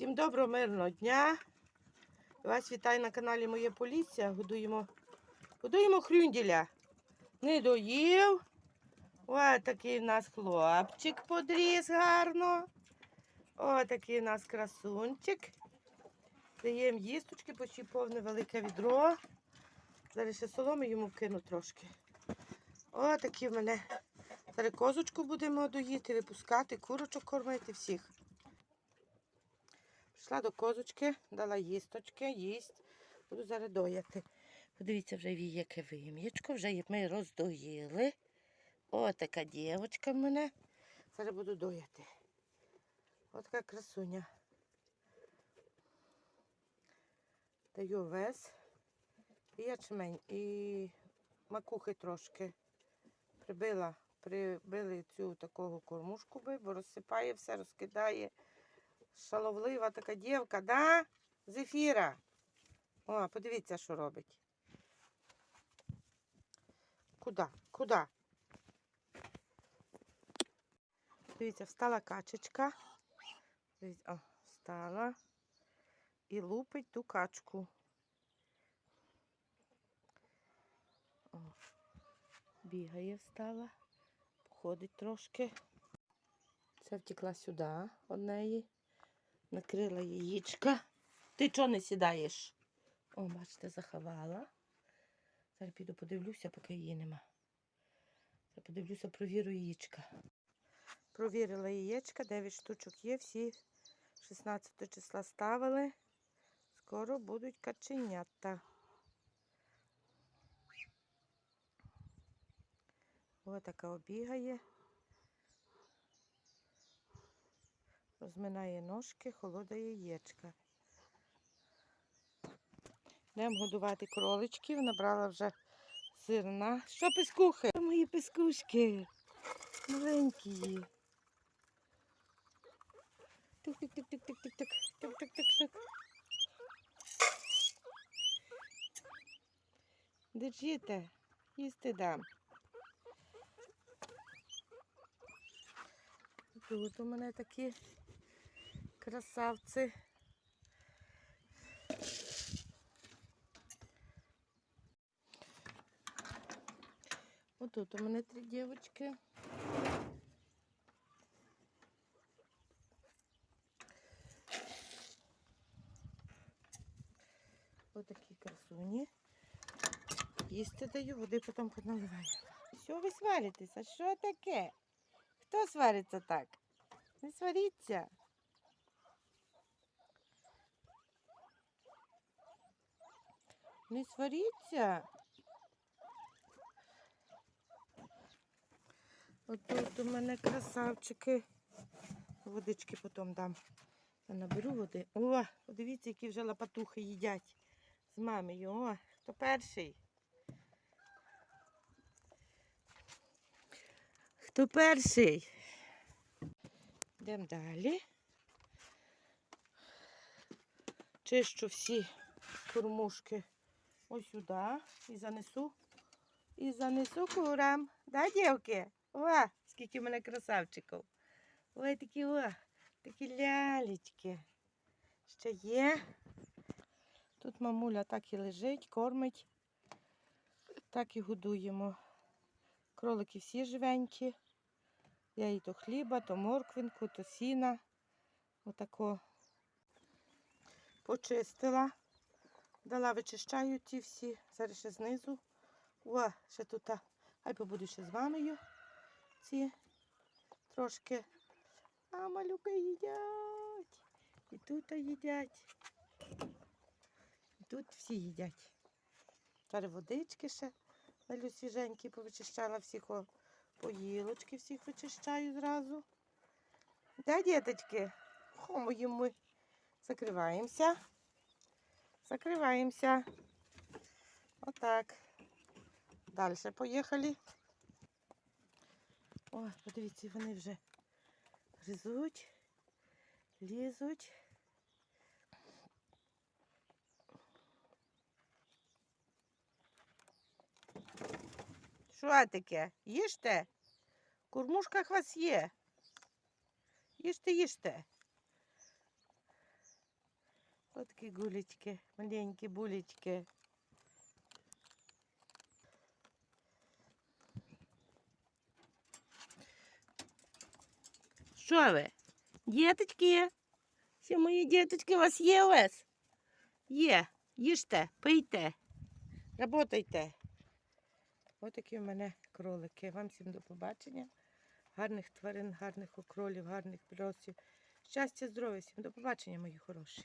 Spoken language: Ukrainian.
Всім доброго мирного дня. Вас вітаю на каналі Моє Полісся. Годуємо, годуємо хрюнділя. Не доїв. Ось такий в нас хлопчик подріс гарно. Ось такий в нас красунчик. Даємо їсточки, почти повне велике відро. Зараз ще соломи йому вкину трошки. Ось такі в мене. Зараз козочку будемо доїти, випускати, курочок кормити всіх. Прийшла до козочки, дала їсточки, їсть. Буду зараз дояти. Подивіться, вже яке вим'ячко, вже ми роздоїли. О, така дівчинка в мене. Зараз буду дояти. Ось така красуня. Даю вес і ячмень, і макухи трошки. Прибила, прибили цю такого кормушку, бо розсипає все, розкидає. Шаловлива така дівка, да? Зефіра. О, подивіться, що робить. Куди? Куди? Дивіться, встала качечка. Дивіться, о, встала і лупить ту качку. О, бігає, встала, ходить трошки. Це втекла сюди од неї накрила яєчка. Ти чого не сідаєш? О, бачите, заховала. Зараз піду подивлюся, поки її нема. Зараз подивлюся, провірю яєчка. Провірила яєчка, 9 штучок є, всі 16 числа ставили. Скоро будуть каченята. Ось така обігає. Розминає ножки, холода яєчка. Йдемо годувати кроличків, набрала вже сирна. Що пискухи? Мої пискушки. Маленькі. Тук-тук-тук-тук-тук-тук. Тук-тук-тук-тук. Держите, їсти дам. Тут у мене такі красавці. Отут у мене три дівчатки. Отакі красуні. Їсти даю, води потім наливаю. Що ви сваритеся? Що таке? Хто свариться так? Не сваріться. Не сваріться. Отут у мене красавчики. Водички потім дам. Я наберу води. О, подивіться, які вже лапатухи їдять з мамою. О, хто перший? Хто перший? Йдемо далі. Чищу всі кормушки ось сюди і занесу. І занесу курам. Да, дівки? О, скільки в мене красавчиків. Ой, такі о, такі лялечки. Ще є. Тут мамуля так і лежить, кормить. Так і годуємо. Кролики всі живенькі. Я їй то хліба, то морквинку, то сіна. Отако почистила. Дала вичищаю ті всі. Зараз ще знизу. О, ще тут. Хай побуду ще з мамою. Ці трошки. А малюки їдять. І тут їдять. І тут всі їдять. Зараз водички ще. Налю свіженькі, повичищала всіх о, поїлочки, всіх вичищаю зразу. Да, діточки? Хомо ми. Закриваємося. Закриваємося. Отак. Далі поїхали. О, подивіться, вони вже гризуть, лізуть. Що таке? Їжте? В кормушках вас є. Їжте, їжте. Ось такі гулечки, маленькі булечки. Що ви? Діточки? Всі мої діточки, у вас є у вас? Є. Їжте, пийте, работайте. Ось такі в мене кролики. Вам всім до побачення. Гарних тварин, гарних окролів, гарних пльосів. Щастя, здоров'я всім. До побачення, мої хороші.